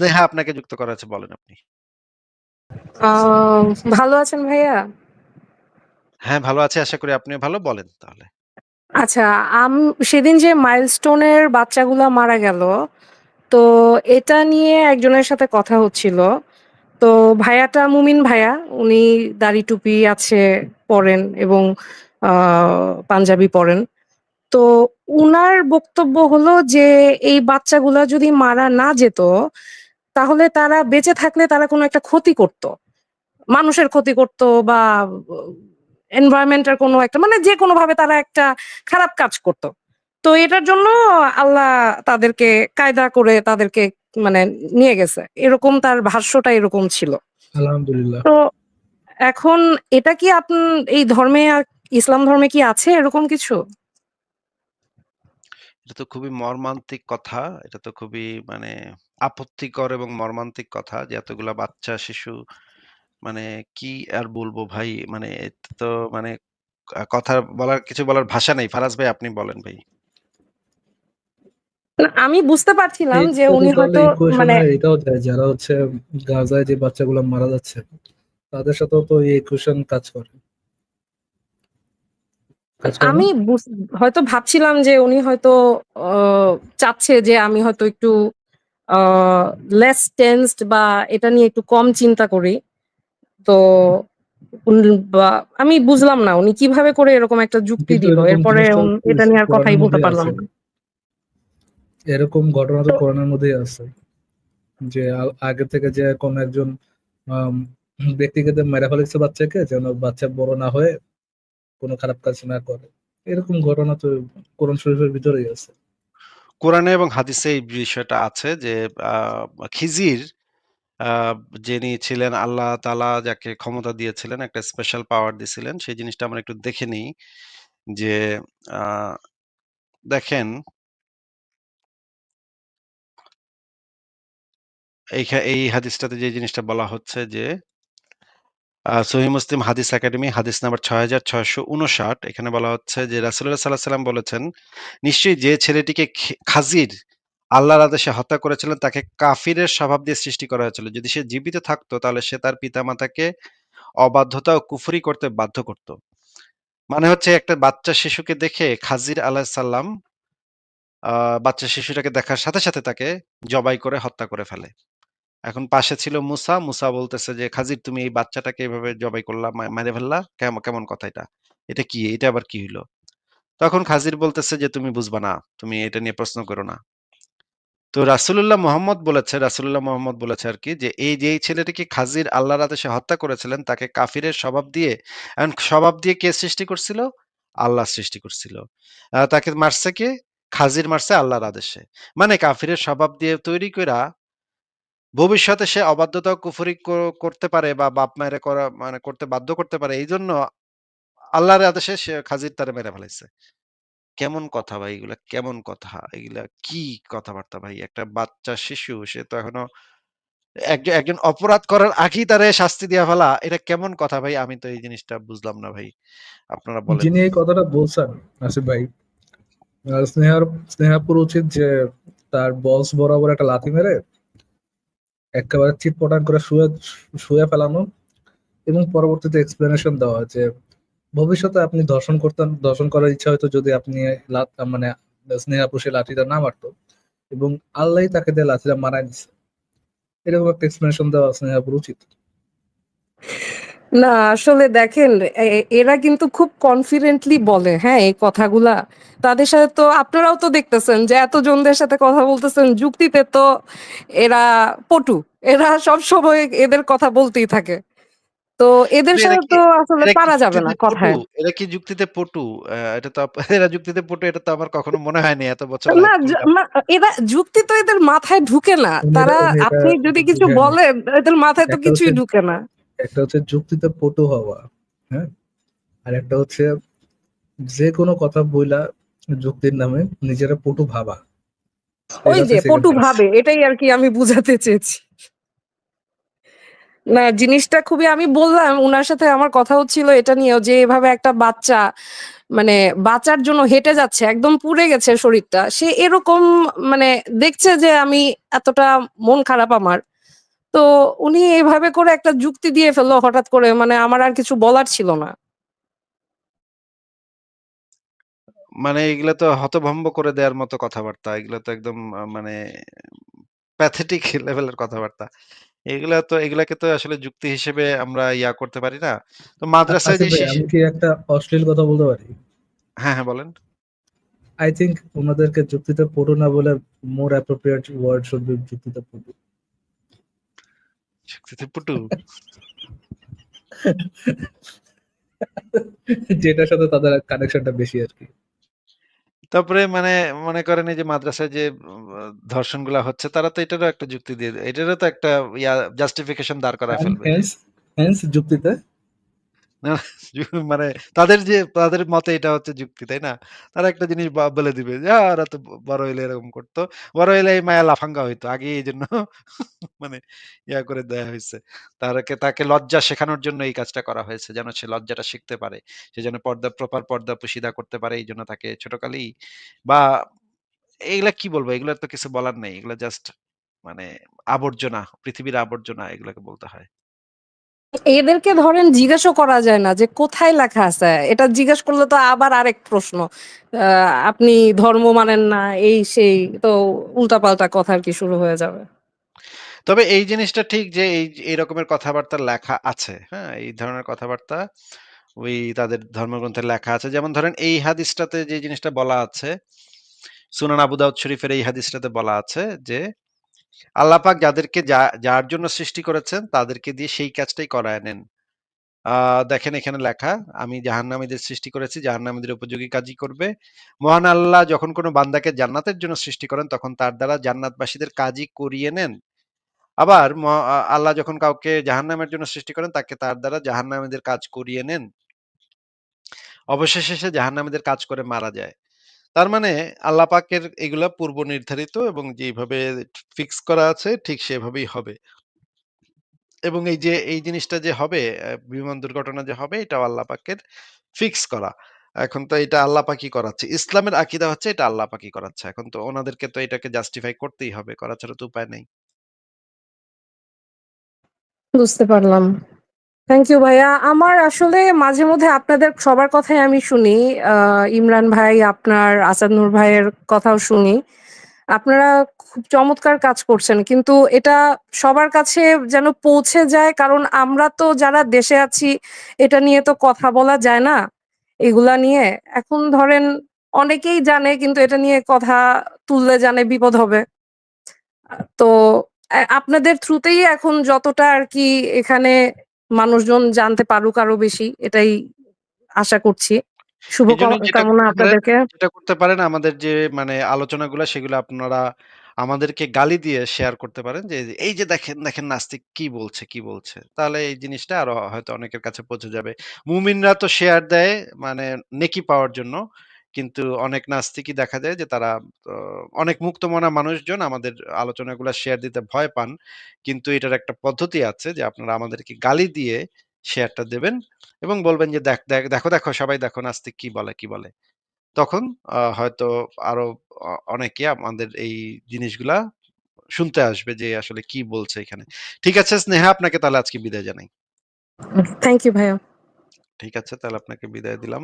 স্নেহা আপনাকে যুক্ত করা আছে বলেন আপনি। ভালো আছেন ভাইয়া? হ্যাঁ, ভালো আছি। আশা করি আপনিও ভালো। বলেন তাহলে। আচ্ছা, আম সেদিন যে মাইলস্টোনের বাচ্চাগুলা মারা গেল, তো এটা নিয়ে একজনের সাথে কথা হচ্ছিল। তো ভাইয়াটা মুমিন ভাইয়া। উনি দাড়ি টুপি আছে, পরেন এবং পাঞ্জাবি পরেন তো উনার বক্তব্য হলো যে এই বাচ্চাগুলা যদি মারা না যেত, তাহলে তারা বেঁচে থাকলে তারা কোনো একটা ক্ষতি করত। মানুষের ক্ষতি করত বা ব এনভায়রনমেন্ট এর কোনো একটা মানে যে কোনো যেকোনোভাবে তারা একটা খারাপ কাজ করত। তো এটার জন্য আল্লাহ তাদেরকে কায়দা করে তাদেরকে মানে নিয়ে গেছে। এরকম তার ভাষ্যটা এরকম ছিল। আলহামদুলিল্লাহ। তো এখন এটা কি আপন এই ধর্মে ইসলাম ধর্মে কি আছে এরকম কিছু? এটা তো খুবই মর্মান্তিক কথা। এটা তো খুবই মানে আপত্তিকর এবং মর্মান্তিক কথা যে এতগুলা বাচ্চা শিশু মানে কি আর বলব ভাই? মানে এটা তো মানে আ কথা বলার কিছু বলার ভাষা নেই। ফারাজ ভাই আপনি বলেন ভাই। না আমি বুঝতে পারছিলাম যে উনি হয়তো মানে এটাও যায় যারা হচ্ছে গাজায় যে বাচ্চাগুলো মারা যাচ্ছে, তাদের সাথেও তো এই ইকুয়েশন কাজ করে। আমি হয়তো ভাবছিলাম যে উনি হয়তো চাচ্ছে যে আমি হয়তো একটু লেস টেন্সড বা এটা নিয়ে একটু কম চিন্তা করি। তো উন বা আমি বুঝলাম না উনি কীভাবে করে এরকম একটা যুক্তি দিল। এরপরে এটা নিয়ে আর কথাই বলতে পারলাম না। এরকম ঘটনা তো কোরআনের মধ্যেই আছে। যে আগে থেকে যে কোন একজন ব্যক্তিকে দিয়ে ফেলেছে বাচ্চাকে যেন বাচ্চা বড় না হয়ে কোন খারাপ কাজ না করে। এরকম ঘটনা তো কোরআন শরীফের ভিতরেই আছে। কোরআনে এবং হাদিসে এই বিষয়টা আছে যে খিজির যিনি ছিলেন আল্লাহ তাআলা যাকে ক্ষমতা দিয়েছিলেন, একটা স্পেশাল পাওয়ার দিছিলেন। সেই জিনিসটা আমরা একটু দেখে নিই যে দেখেন এই হাদিসটাতে যে জিনিসটা বলা হচ্ছে যে আ সহিহ মুসলিম হাদিস একাডেমি হাদিস নাম্বার ৬৬৫৯ এখানে বলা হচ্ছে যে রাসূলুল্লাহ সাল্লাল্লাহু আলাইহি ওয়াসাল্লাম বলেছেন, "নিশ্চয়ই যে ছেলেটিকে খাজির আল্লাহর আদেশে হত্যা করেছিলেন তাকে কাফিরের স্বভাব দিয়ে সৃষ্টি করা হয়েছিল। যদি সে জীবিত থাকতো তাহলে সে তার পিতামাতাকে অবাধ্যতা ও কুফরি করতে বাধ্য করত।" মানে হচ্ছে একটা বাচ্চা শিশুকে দেখে খাজির আলাইহিস সালাম আ বাচ্চা শিশুটাকে দেখার সাথে, সাথে তাকে জবাই করে হত্যা করে ফেলে। এখন পাশে ছিল মুসা। মুসা বলতেছে যে, "খাজির তুমি এই বাচ্চাটাকে এভাবে জবাই করলা, মা মাইরা ফেললা। কেম কেমন কথা এটা? এটা কি? এটা আবার কি হইল?" তখন খাজির বলতেছে যে, "তুমি বুঝবা না। তুমি এটা নিয়ে প্রশ্ন করো না।" তো রাসূলুল্লাহ মুহাম্মদ বলেছে রাসূলুল্লাহ মুহাম্মদ বলেছে আরকি যে, "এই যে ছেলেটিকে খাজির আল্লাহর আদেশে হত্যা করেছিলেন তাকে কাফিরের স্বভাব দিয়ে" এখন স্বভাব দিয়ে কে সৃষ্টি করছিল? আল্লাহ সৃষ্টি করছিল। তাকে মারছে কে? খাজির মারছে আল্লাহর আদেশে। মানে কাফিরের স্বভাব দিয়ে তৈরি কইরা ভবিষ্যতে সে অবাধ্যতা কুফরি ক করতে পারে বা বাপ মায়েরে করা মানে করতে বাধ্য করতে পারে। এইজন্য আল্লাহর আদেশে সে খাজির তারে মেরে ফেলাইছে। কেমন কথা ভাই এগুলা? কেমন কথা? এগুলা কি কথাবার্তা ভাই? একটা বাচ্চা শিশু সে তো এখনও একজ একজন অপরাধ করার আগেই তারে শাস্তি দিয়া ফেলা, এটা কেমন কথা ভাই? আমি তো এই জিনিসটা বুঝলাম না ভাই। আপনারা বলেন। যিনি এই কথাটা বলছেন আসিফ ভাই, আ স্নেহার স্নেহাপুর উচিত যে তার বস বরাবর একটা লাথি মেরে একেবারে চিৎপটাং করে শুয়ে শুয়ে ফেলানো এবং পরবর্তীতে এক্সপ্লেনেশন দেওয়া যে, ভবিষ্যতে আপনি ধর্ষণ করতেন, ধর্ষণ করার ইচ্ছা হয়তো যদি আপনি মানে স্নেহাপু সে লাঠিটা না মারতো এবং আল্লাহ তাকে দিয়ে লাঠিটা মারায় দিছে। এরকম একটা এক্সপ্লেনেশন দেওয়া স্নেহাপুর উচিত। না আসলে দেখেন এরা কিন্তু খুব কনফিডেন্টলি বলে, হ্যাঁ? এই কথাগুলা। তাদের সাথে তো আপনারাও তো দেখতেছেন যে এতজনদের সাথে কথা বলতেছেন, যুক্তিতে তো এরা পটু। এরা সব সময় এদের কথা বলতেই থাকে। তো এদের সাথে তো আসলে পারা যাবে না কথা এরা কি যুক্তিতে পটু? এটা তো এরা যুক্তিতে পটু এটা তো আমার কখনো মনে হয়নি এত বছর না এরা যুক্তি তো এদের মাথায় ঢুকে না। তারা আপনি যদি কিছু বলেন এদের মাথায় তো কিছুই ঢুকে না। একটা হচ্ছে যুক্তিতে পটু হওয়া, হ্যাঁ? আর একটা হচ্ছে যেকোনো কথা বইলা যুক্তির নামে নিজেরা পটু ভাবা। ওই যে পটু ভাবে এটাই আর কি আমি বুঝাতে চেয়েছি। না জিনিসটা খুবই আমি বললাম উনার সাথে আমার কথা হচ্ছিল এটা নিয়েও যে এভাবে একটা বাচ্চা মানে বাঁচার জন্য হেঁটে যাচ্ছে একদম পুড়ে গেছে শরীরটা সে এরকম মানে দেখছে যে আমি এতটা মন খারাপ আমার তো উনি এভাবে করে একটা যুক্তি দিয়ে ফেলল হঠাৎ করে মানে আমার আর কিছু বলার ছিল না মানে এগুলা তো হতভম্ব করে দেওয়ার মতো কথাবার্তা। এগুলা তো একদম মানে প্যাথেটিক লেভেলের কথাবার্তা। এগুলা তো এগুলাকে তো আসলে যুক্তি হিসেবে আমরা ইয়া করতে পারি না। তো আ মাদ্রাসায় যে ভাই আমি কি একটা অশ্লীল কথা বলতে পারি? হ্যাঁ, হ্যাঁ বলেন। আই think ওনাদেরকে যুক্তিতে পড়ো না বলে more appropriate word should be যুক্তিতে পড়ো। পটু? যেটার সাথে তাদের কানেকশনটা বেশি আরকি। তারপরে মানে মনে করেন এই যে মাদ্রাসায় যে ধর্ষণগুলা হচ্ছে তারা তো এটারও একটা যুক্তি দিয়ে। এটারও তো একটা ইয়া জাস্টিফিকেশন দাঁড় করা ফেলবে হ্যাঁ যুক্তিতে মানে তাদের যে তাদের মতে এটা হচ্ছে যুক্তি, তাই না? তারা একটা জিনিস বলে দিবে যে, "আ ওরা তো বড় হইলে এরকম করত। বড় হইলে এই মাইয়া লাফাঙ্গা হইতো। আগেই এইজন্য মানে ইয়া করে দেয়া হইছে। তারাকে তাকে লজ্জা শেখানোর জন্য এই কাজটা করা হয়েছে। যেন সে লজ্জাটা শিখতে পারে। সে যেন পর্দা প্রপার পর্দা পুশিদা করতে পারে। এইজন্য তাকে ছোটকালেই বা এগুলা কি বলব? এগুলার তো কিছু বলার নেই। এগুলা জাস্ট মানে আবর্জনা, পৃথিবীর আবর্জনা এগুলাকে বলতে হয়। এদেরকে ধরেন জিজ্ঞাসাও করা যায় না যে কোথায় লেখা আছে? এটা জিজ্ঞেস করলে তো আবার আরেক প্রশ্ন। আপনি ধর্ম মানেন না এই সেই তো উল্টাপাল্টা কথা আর কি শুরু হয়ে যাবে। তবে এই জিনিসটা ঠিক যে এই এই রকমের কথাবার্তা লেখা আছে। হ্যাঁ? এই ধরনের কথাবার্তা ওই তাদের ধর্মগ্রন্থে লেখা আছে। যেমন ধরেন এই হাদিসটাতে যে জিনিসটা বলা আছে, সুনান আবু দাউদ শরীফের এই হাদিসটাতে বলা আছে যে, আল্লাহ পাক যাদেরকে যা যার জন্য সৃষ্টি করেছেন তাদেরকে দিয়ে সেই কাজটাই করায় নেন। দেখেন এখানে লেখা, আমি জাহান্নামীদের সৃষ্টি করেছি, জাহান্নামীদের উপযোগী কাজই করবে। মহান আল্লাহ যখন কোনো বান্দাকে জান্নাতের জন্য সৃষ্টি করেন তখন তার দ্বারা জান্নাতবাসীদের কাজই করিয়ে নেন। আবার আল্লাহ যখন কাউকে জাহান্নামের জন্য সৃষ্টি করেন তাকে তার দ্বারা জাহান্নামীদের কাজ করিয়ে নেন। অবশেষে সে জাহান্নামীদের কাজ করে মারা যায়। তার মানে আল্লাহ পাকের এগুলা পূর্ব নির্ধারিত এবং যেইভাবে ফিক্স করা আছে, ঠিক সেভাবেই হবে। এবং এই যে, এই জিনিসটা যে হবে বিমান দুর্ঘটনা যে হবে, এটাও আল্লাহ পাকের ফিক্স করা। এখন তো এটা আল্লাহ পাকই করাচ্ছে। ইসলামের আকিদা হচ্ছে এটা আল্লাহ পাকই করাচ্ছে। এখন তো ওনাদেরকে তো এটাকে জাস্টিফাই করতেই হবে। করা ছাড়া তো উপায় নেই। বুঝতে পারলাম। থ্যাংক ইউ ভাইয়া। আমার আসলে মাঝে মধ্যে আপনাদের সবার কথাই আমি শুনি। ইমরান ভাই, আপনার আসাদ ভাইয়ের কথাও শুনি। আপনারা খুব চমৎকার কাজ করছেন। কিন্তু এটা সবার কাছে যেন পৌঁছে যায় কারণ আমরা তো যারা দেশে আছি এটা নিয়ে তো কথা বলা যায় না। এগুলা নিয়ে। এখন ধরেন অনেকেই জানে কিন্তু এটা নিয়ে কথা তুললে জানে বিপদ হবে। তো আপনাদের থ্রুতেই এখন যতটা আর কি এখানে মানুষজন জানতে পারুক আরও বেশি এটাই আশা করছি। শুভ ক এজন্যই কামনা আপনাদেরকে। যেটা করতে পারেন আমাদের যে মানে আলোচনাগুলা সেগুলো আপনারা আমাদেরকে গালি দিয়ে শেয়ার করতে পারেন যে, "এই যে দেখেন, দেখেন নাস্তিক কি বলছে, কি বলছে।" তাহলে এই জিনিসটা আরও হয়তো অনেকের কাছে পৌঁছে যাবে। মুমিনরা তো শেয়ার দেয় মানে নেকি পাওয়ার জন্য। কিন্তু অনেক নাস্তিকই দেখা যায় যে তারা অনেক মুক্তমনা মানুষজন আমাদের আলোচনাগুলা শেয়ার দিতে ভয় পান। কিন্তু এটার একটা পদ্ধতি আছে যে আপনারা আমাদেরকে গালি দিয়ে শেয়ারটা দেবেন এবং বলবেন যে, "দেখ, দেখ দেখো, দেখো সবাই দেখো নাস্তিক কি বলে, কি বলে।" তখন হয়তো আরও অনেকে আমাদের এই জিনিসগুলা শুনতে আসবে যে আসলে কি বলছে এখানে। ঠিক আছে স্নেহা আপনাকে তাহলে আজকে বিদায় জানাই। থ্যাংক ইউ ভাইয়া। ঠিক আছে তাহলে আপনাকে বিদায় দিলাম।